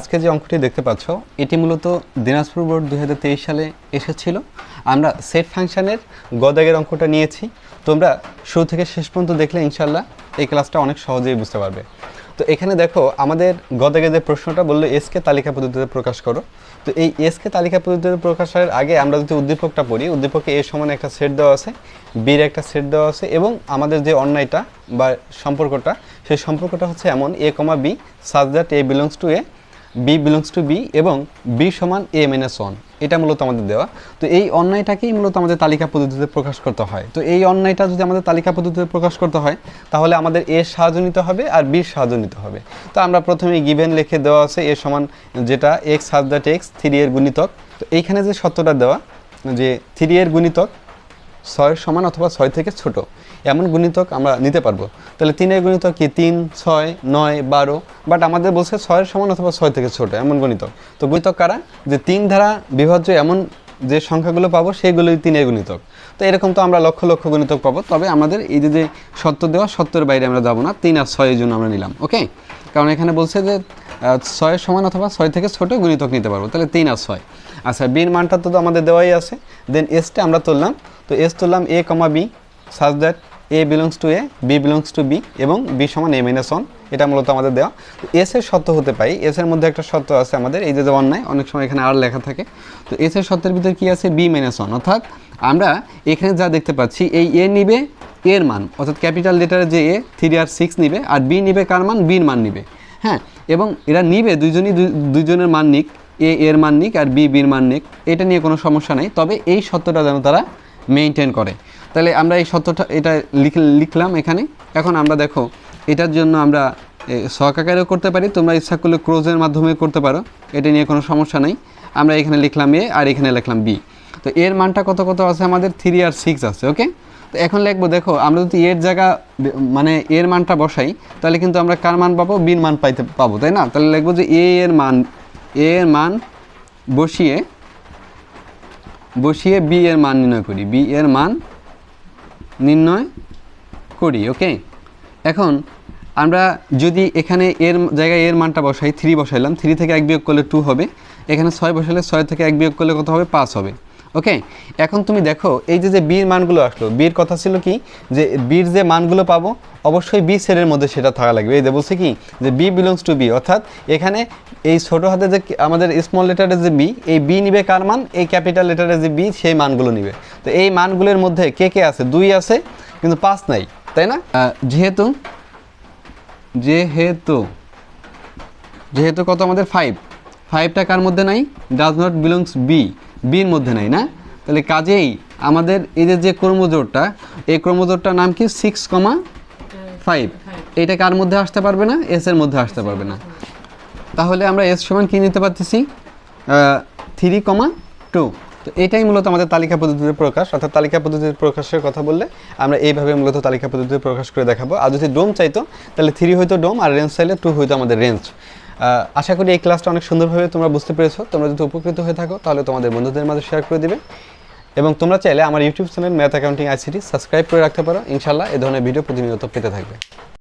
আজকে যে অঙ্কটি দেখতে পাচ্ছ, এটি মূলত দিনাজপুর বোর্ড দু হাজার তেইশ সালে এসেছিল। আমরা সেট ফাংশনের গদাগের অঙ্কটা নিয়েছি। তোমরা শুরু থেকে শেষ পর্যন্ত দেখলে ইনশাল্লাহ এই ক্লাসটা অনেক সহজেই বুঝতে পারবে। তো এখানে দেখো, আমাদের গদাগে যে প্রশ্নটা বলল এসকে তালিকা পদ্ধতিতে প্রকাশ করো। তো এই এসকে তালিকা পদ্ধতিতে প্রকাশের আগে আমরা যদি উদ্দীপকটা পড়ি, উদ্দীপকে এ সমান একটা সেট দেওয়া আছে বির একটা সেট দেওয়া আছে এবং আমাদের যে অন্যায়টা বা সম্পর্কটা, সেই সম্পর্কটা হচ্ছে এমন, A comma B, such that A belongs to A B belongs to B এবং বি সমান এ মাইনাস ওয়ান এটা মূলত আমাদের দেওয়া। তো এই অন্যায়টাকেই মূলত আমাদের তালিকা পদ্ধতিতে প্রকাশ করতে হয়। তো এই অন্যায়টা যদি আমাদের তালিকা পদ্ধতিতে প্রকাশ করতে হয়, তাহলে আমাদের এর সাহায্য নিতে হবে আর বির সাহায্য নিতে হবে। তো আমরা প্রথমে গিভেন লিখে দেওয়া আছে এ সমান যেটা এক্স হাজ দ্যাট এক্স থ্রি এর গুণিতক। তো এইখানে যে সত্যটা দেওয়া, যে থ্রি এর গুণিতক ছয়ের সমান অথবা ছয় থেকে ছোট। এমন গুণিতক আমরা নিতে পারব। তাহলে তিনের গুণিতক কি? তিন, ছয়, নয়, বারো। বাট আমাদের বলছে ছয়ের সমান অথবা ছয় থেকে ছোট, এমন গুণিতক। তো গুণিতক কারা? যে তিন ধারা বিভাজ্য এমন যে সংখ্যাগুলো পাবো সেগুলোই তিনের গুণিতক। তো এরকম তো আমরা লক্ষ লক্ষ গুণিতক পাবো। তবে আমাদের এই যে সত্য দেওয়া, সত্যের বাইরে আমরা যাব না। তিন আর ছয়ের জন্য আমরা নিলাম, ওকে? কারণ এখানে বলছে যে ছয়ের সমান অথবা ছয় থেকে ছোট গুণিতক নিতে পারব। তাহলে তিন আর ছয়। আচ্ছা বির মানটা তো আমাদের দেওয়াই আছে। দেন এসটা আমরা তুললাম। তো এস তুললাম A comma B such that A belongs to A B belongs to B এবং বি সমান এ মাইনাস ওয়ান এটা মূলত আমাদের দেওয়া। তো এস এর সত্য হতে পাই এস এর মধ্যে একটা সত্য আছে আমাদের, এই যে যে অন্যায়, অনেক সময় এখানে আর লেখা থাকে। তো এস এর সত্যের ভিতরে কি আছে? বি মাইনাস ওয়ান অর্থাৎ আমরা এখানে যা দেখতে পাচ্ছি, এই এ নিবে এর মান, অর্থাৎ ক্যাপিটাল লেটারে যে এ থ্রি আর সিক্স নিবে, আর বি নিবে কার মান? বির মান নিবে। হ্যাঁ এবং এরা নিবে, দুইজনই দুই- দুইজনের মান নিক এ এর মান নিক আর বি বির মান নিক, এটা নিয়ে কোনো সমস্যা নেই। তবে এই সত্যটা যেন তারা মেনটেন করে। তাহলে আমরা এই সত্যটা, এটা লিখ- লিখলাম এখানে। এখন আমরা দেখো, এটার জন্য আমরা আকারেও করতে পারি। তোমরা ইচ্ছা করলে ক্রোজের মাধ্যমে করতে পারো। এটা নিয়ে কোনো সমস্যা নেই। আমরা এখানে লিখলাম এ আর এখানে লিখলাম বি। তো এর মানটা কত কত আছে আমাদের? থ্রি আর সিক্স আছে ওকে তো এখন লিখব, দেখো, আমরা যদি এর জায়গা মানে এর মানটা বসাই, তাহলে কিন্তু আমরা কার মান পাবো? বির মান পাইতে, পাবো, তাই না? তাহলে লিখব যে এ এর মান, এ এর মান বসিয়ে বসিয়ে বি এর মান নির্ণয় করি। বি এর মান নির্ণয় করি ওকে এখন আমরা যদি এখানে এর জায়গায় এর মানটা বসাই থ্রি বসাইলাম থ্রি থেকে এক বিয়োগ করলে টু হবে। এখানে ছয় বসালে ছয় থেকে এক বিয়োগ করলে কত হবে? পাঁচ হবে। ওকে এখন তুমি দেখো, এই যে যে বির মানগুলো আসলো বির কথা ছিল কি? যে বির যে মানগুলো পাবো, অবশ্যই বি সেলের মধ্যে সেটা থাকা লাগবে। এই যে বলছে কি? যে বি বিলংস টু বি, অর্থাৎ এখানে এই ছোট হাতে যে আমাদের স্মল লেটারে যে বি, এই বি নিবে কার মান? এই ক্যাপিটাল লেটারে যে বি, সেই মানগুলো নিবে। তো এই মানগুলোর মধ্যে কে কে আছে? দুই আছে, কিন্তু পাঁচ নাই, তাই না? যেহেতু যেহেতু যেহেতু কত আমাদের? ফাইভ ফাইভটা কার মধ্যে নাই? ডাজ নট বিলংস বি বির মধ্যে নাই, না? তাহলে কাজেই আমাদের এই যে ক্রমজোরটা, এই ক্রমজোরটার নাম কি? সিক্স কমা ফাইভ এটা কার মধ্যে আসতে পারবে না? এস এর মধ্যে আসতে পারবে না। তাহলে আমরা এস সমান কী নিতে পারতেছি? থ্রি কমা টু তো এটাই মূলত আমাদের তালিকা পদ্ধতিতে প্রকাশ। অর্থাৎ তালিকা পদ্ধতিতে প্রকাশের কথা বললে আমরা এইভাবে মূলত তালিকা পদ্ধতিতে প্রকাশ করে দেখাবো। আর যদি ডোম চাইতো, তাহলে থ্রি হয়তো ডোম আর রেঞ্জ চাইলে টু হয়তো আমাদের রেঞ্জ আশা করি এই ক্লাসটা অনেক সুন্দরভাবে তোমরা বুঝতে পেরেছ। তোমরা যদি উপকৃত হয়ে থাকো, তাহলে তোমাদের বন্ধুদের মাঝে শেয়ার করে দিবে। এবং তোমরা চাইলে আমার YouTube channel math accounting ICT subscribe করে রাখতে পারো। ইনশাল্লাহ এ ধরনের ভিডিও প্রতিনিয়ত পেতে থাকবে।